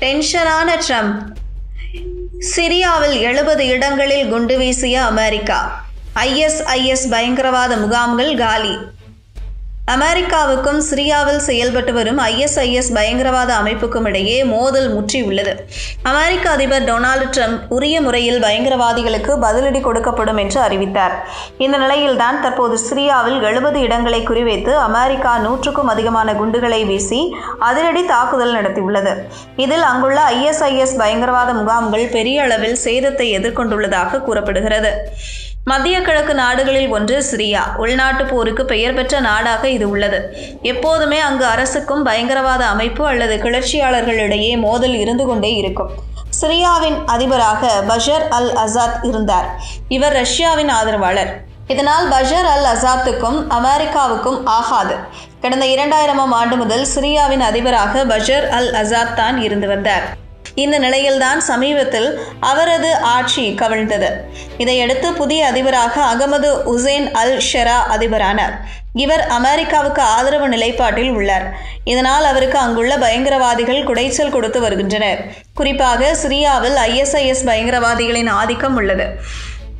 டென்ஷனான Trump. சிரியாவில் எழுபது இடங்களில் குண்டு வீசிய அமெரிக்கா. ஐஎஸ்ஐஎஸ் பயங்கரவாத முகாம்கள் காலி. அமெரிக்காவுக்கும் சிரியாவில் செயல்பட்டு வரும் ஐஎஸ்ஐஎஸ் பயங்கரவாத அமைப்புக்கும் இடையே மோதல் முற்றியுள்ளது. அமெரிக்க அதிபர் டொனால்டு ட்ரம்ப் உரிய முறையில் பயங்கரவாதிகளுக்கு பதிலடி கொடுக்கப்படும் என்று அறிவித்தார். இந்த நிலையில்தான் தற்போது சிரியாவில் எழுபது இடங்களை குறிவைத்து அமெரிக்கா நூற்றுக்கும் அதிகமான குண்டுகளை வீசி அதிரடி தாக்குதல் நடத்தியுள்ளது. இதில் அங்குள்ள ஐஎஸ்ஐஎஸ் பயங்கரவாத முகாம்கள் பெரிய அளவில் சேதத்தை எதிர்கொண்டுள்ளதாக கூறப்படுகிறது. மத்திய கிழக்கு நாடுகளில் ஒன்று சிரியா. உள்நாட்டு போருக்கு பெயர் பெற்ற நாடாக இது உள்ளது. எப்போதுமே அங்கு அரசுக்கும் பயங்கரவாத அமைப்பு அல்லது கிளர்ச்சியாளர்களிடையே மோதல் இருந்து கொண்டே இருக்கும். சிரியாவின் அதிபராக பஷர் அல் அசாத் இருந்தார். இவர் ரஷ்யாவின் ஆதரவாளர். இதனால் பஷர் அல் அசாத்துக்கும் அமெரிக்காவுக்கும் ஆகாது. கடந்த இரண்டாயிரமாம் ஆண்டு முதல் சிரியாவின் அதிபராக பஷர் அல் அசாத் தான் இருந்து வந்தார். இந்த நிலையில்தான் சமீபத்தில் அவரது ஆட்சி கவிழ்ந்தது. இதையடுத்து புதிய அதிபராக அகமது உசேன் அல் ஷெரா அதிபரானார் இவர் அமெரிக்காவுக்கு ஆதரவு நிலைப்பாட்டில் உள்ளார். இதனால் அவருக்கு அங்குள்ள பயங்கரவாதிகள் குடைச்சல் கொடுத்து வருகின்றனர். குறிப்பாக சிரியாவில் ஐஎஸ்ஐஎஸ் பயங்கரவாதிகளின் ஆதிக்கம் உள்ளது.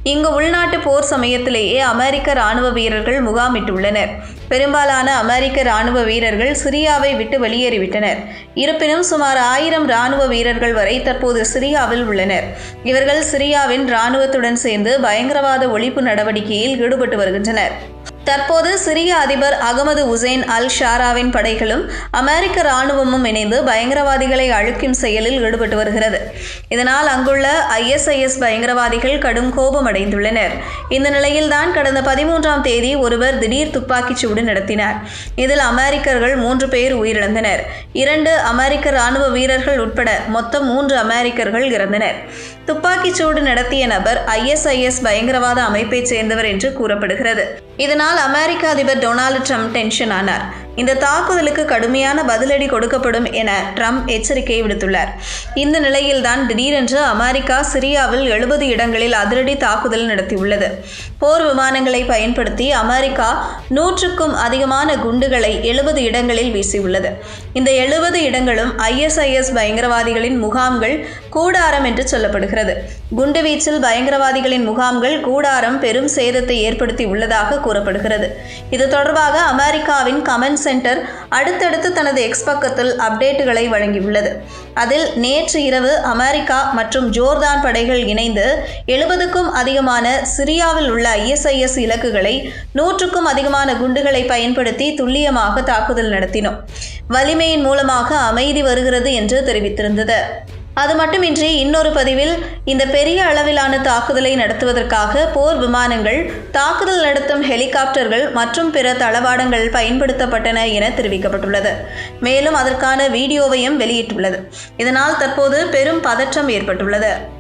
இங்கு உள்நாட்டு போர் சமயத்திலேயே அமெரிக்க இராணுவ வீரர்கள் முகாமிட்டுள்ளனர். பெரும்பாலான அமெரிக்க இராணுவ வீரர்கள் சிரியாவை விட்டு வெளியேறிவிட்டனர். இருப்பினும் சுமார் ஆயிரம் இராணுவ வீரர்கள் வரை தற்போது சிரியாவில் உள்ளனர். இவர்கள் சிரியாவின் இராணுவத்துடன் சேர்ந்து பயங்கரவாத ஒழிப்பு நடவடிக்கையில் ஈடுபட்டு வருகின்றனர். தற்போது சிரிய அதிபர் அகமது உசேன் அல் ஷாராவின் படைகளும் அமெரிக்க இராணுவமும் இணைந்து பயங்கரவாதிகளை அழிக்கும் செயலில் ஈடுபட்டு வருகிறது. இதனால் அங்குள்ள ஐஎஸ்ஐஎஸ் பயங்கரவாதிகள் கடும் கோபம் அடைந்துள்ளனர். இந்த நிலையில்தான் கடந்த பதிமூன்றாம் தேதி ஒருவர் திடீர் துப்பாக்கிச் சூடு நடத்தினார். இதில் அமெரிக்கர்கள் மூன்று பேர் உயிரிழந்தனர். இரண்டு அமெரிக்க ராணுவ வீரர்கள் உட்பட மொத்தம் மூன்று அமெரிக்கர்கள் இறந்தனர். துப்பாக்கிச் சூடு நடத்திய நபர் ஐஎஸ்ஐஎஸ் பயங்கரவாத அமைப்பைச் சேர்ந்தவர் என்று கூறப்படுகிறது. இதனால் அமெரிக்க அதிபர் டொனால்டு ட்ரம்ப் டென்ஷன் ஆனார். இந்த தாக்குதலுக்கு கடுமையான பதிலடி கொடுக்கப்படும் என ட்ரம்ப் எச்சரிக்கை விடுத்துள்ளார். இந்த நிலையில்தான் திடீரென்று அமெரிக்கா சிரியாவில் எழுபது இடங்களில் அதிரடி தாக்குதல் நடத்தியுள்ளது. போர் விமானங்களை பயன்படுத்தி அமெரிக்கா நூற்றுக்கும் அதிகமான குண்டுகளை எழுபது இடங்களில் வீசியுள்ளது. இந்த எழுபது இடங்களும் ஐஎஸ்ஐஎஸ் பயங்கரவாதிகளின் முகாம்கள் கூடாரம் என்று சொல்லப்படுகிறது. குண்டுவீச்சில் பயங்கரவாதிகளின் முகாம்கள் கூடாரம் பெரும் சேதத்தை ஏற்படுத்தி உள்ளதாக கூறப்படுகிறது. இது தொடர்பாக அமெரிக்காவின் கமெண்ட் சென்டர் அடுத்தடுத்து தனது எக்ஸ் பக்கத்தில் அப்டேட்டுகளை வழங்கியுள்ளது. அதில் நேற்று இரவு அமெரிக்கா மற்றும் ஜோர்தான் படைகள் இணைந்து எழுபதுக்கும் அதிகமான சிரியாவில் உள்ள ஐஎஸ்ஐஎஸ் இலக்குகளை நூற்றுக்கும் அதிகமான குண்டுகளை பயன்படுத்தி துல்லியமாக தாக்குதல் நடத்தினோம். வலிமையின் மூலமாக அமைதி வருகிறது என்று தெரிவித்திருந்தது. அது மட்டுமின்றி இன்னொரு பதிவில் இந்த பெரிய அளவிலான தாக்குதலை நடத்துவதற்காக போர் விமானங்கள் தாக்குதல் நடத்தும் ஹெலிகாப்டர்கள் மற்றும் பிற தளவாடங்கள் பயன்படுத்தப்பட்டன என தெரிவிக்கப்பட்டுள்ளது. மேலும் அதற்கான வீடியோவையும் வெளியிட்டுள்ளது. இதனால் தற்போது பெரும் பதற்றம் ஏற்பட்டுள்ளது.